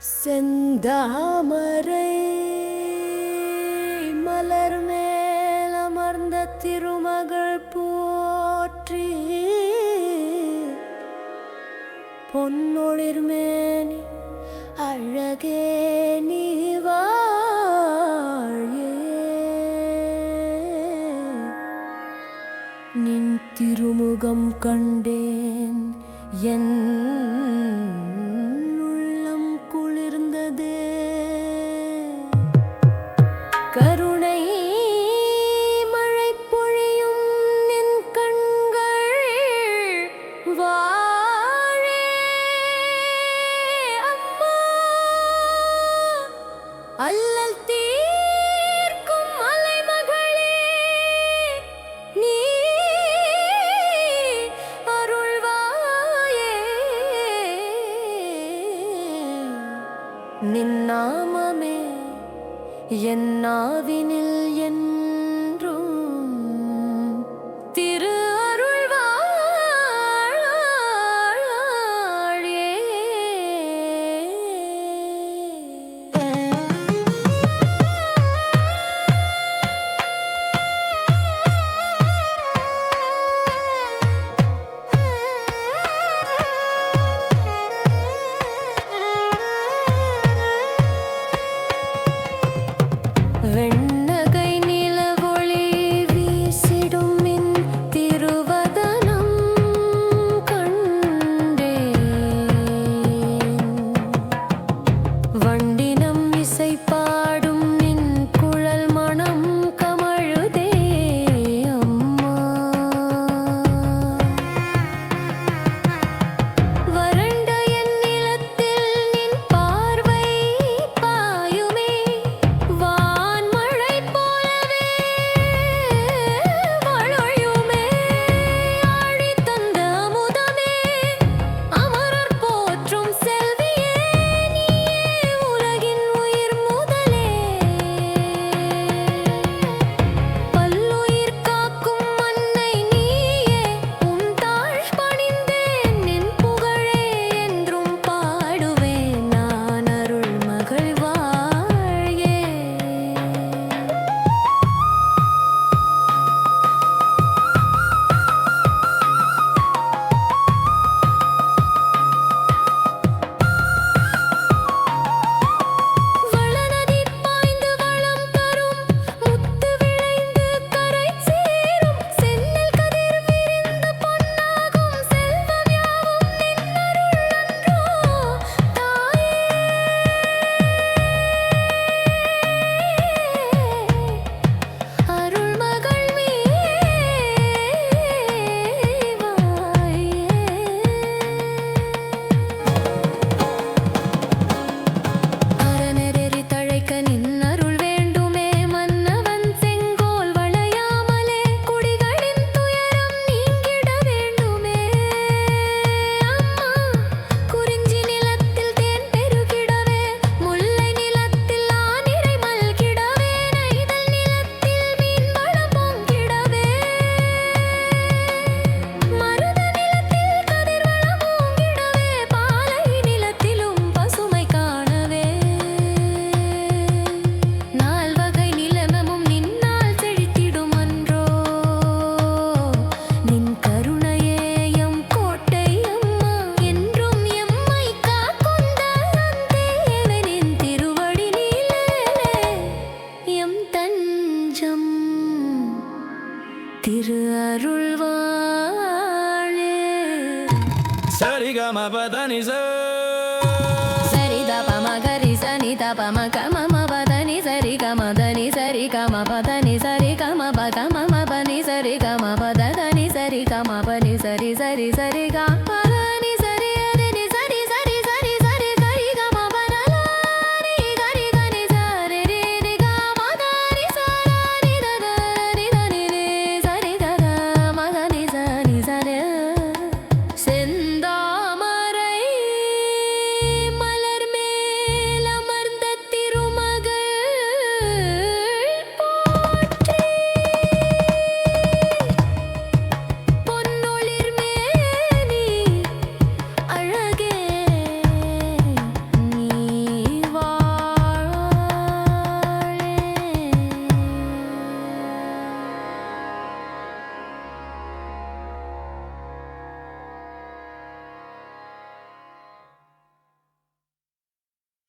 செந்தாமரை மலர் மேல் அமர்ந்த திருமகள் போற்றி பொன்னொளிர் மேனி அழகே நீவா நின் திருமுகம் கண்டேன் என் அல்லல் தீர்க்கும் மலைமகளே நீ அருள்வாயே. நின்னாமமே என் நாவினில் என் Var திரு அருள்வாழே சரிகம பதனி சரித பம கரி சனித பம கம பதனி சரி கம தனி சரி கம பதனி சரி கம ப கம பனி சரி கம பதனி சரி கம பனி சரி சரி சரி கா